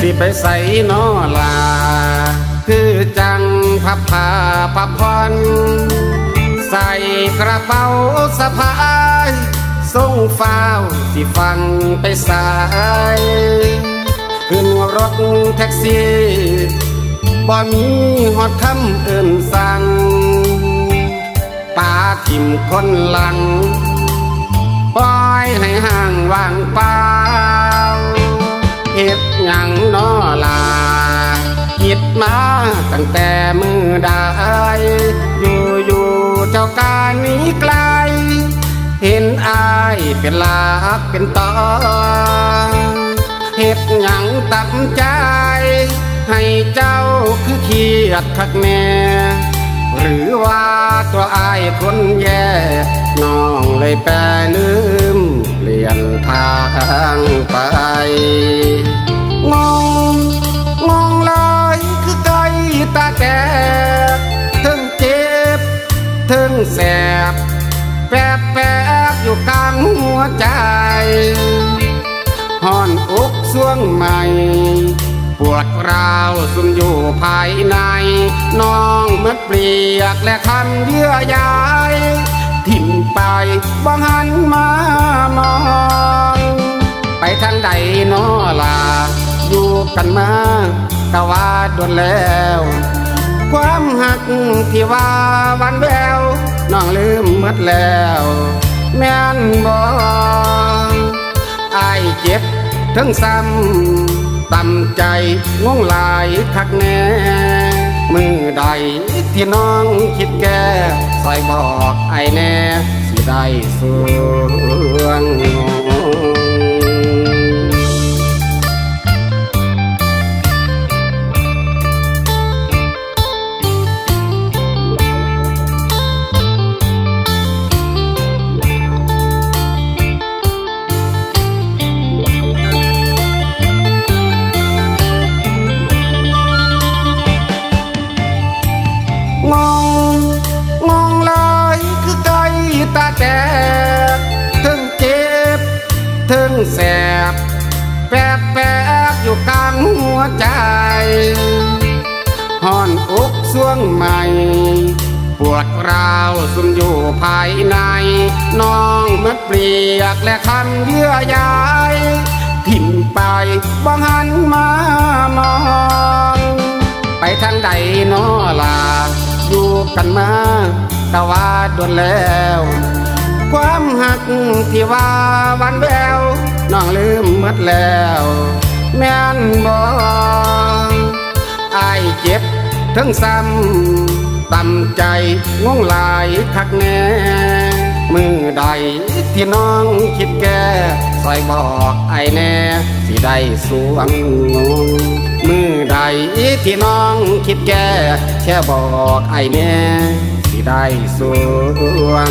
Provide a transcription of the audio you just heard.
สิไปใส่นอลา คือจังพับผ้าพับพรใส่กระเป๋าสะพายส่งฟ้าวสิฟังไปสาย ขึ้นรถแท็กซี่บ่มีหอดคำเอิ่นสั่งปาทิมคนหลัง ปล่อยให้ห่างว่างเปล่า ได้ อยู่อยู่เจ้าการนี้ไกล เห็นอายเป็นลาบเป็นตอเฮ็ดหยังตับใจ ให้เจ้าคือเครียดคักแน่หรือว่าตัวอายคนแย่น้องเลยแปรลืม เปลี่ยนทางไป ถึงแสบ แปบแปบอยู่กลางหัวใจห่อนอกสวงใหม่ ปวดร้าวซุ่มอยู่ภายใน น้องเมือเปลียกและคันเยื่อใยทิ่มไปบังหันมามอง ไปทางใดนอลา อยู่กันมากะว่าโดนแล้ว ความหักที่ว่าวันแววน้องลืมหมดแล้ว แม่นบ่อายเจ็บทั้งซ้ำต่ำใจงงหลายคักแน่มือใดที่น้องคิดแก่ใส่บอกไอแน่ สิได้สวง แสบแปบแปบอยู่กลางหัวใจห่อนอกสวงใหม่ ปวดร้าวซุ่มอยู่ภายใน น้องเมือเปลียกและคันเยื่อใยทิ่มไปบังหันมามอง ไปทางใดนอลา อยู่กันมาต่ว่าโดนแล้ว ความหักที่ว่าวันแวว น้องลืมหมดแล้ว แม่นบ่อายเจ็บทั้งซ้ำต่ำใจงงหลายคักแน่มือใดที่น้องคิดแก่ใส่บอกไอแน่สิได้สวงมือใดที่น้องคิดแก่แค่บอกไอแน่สิได้สวง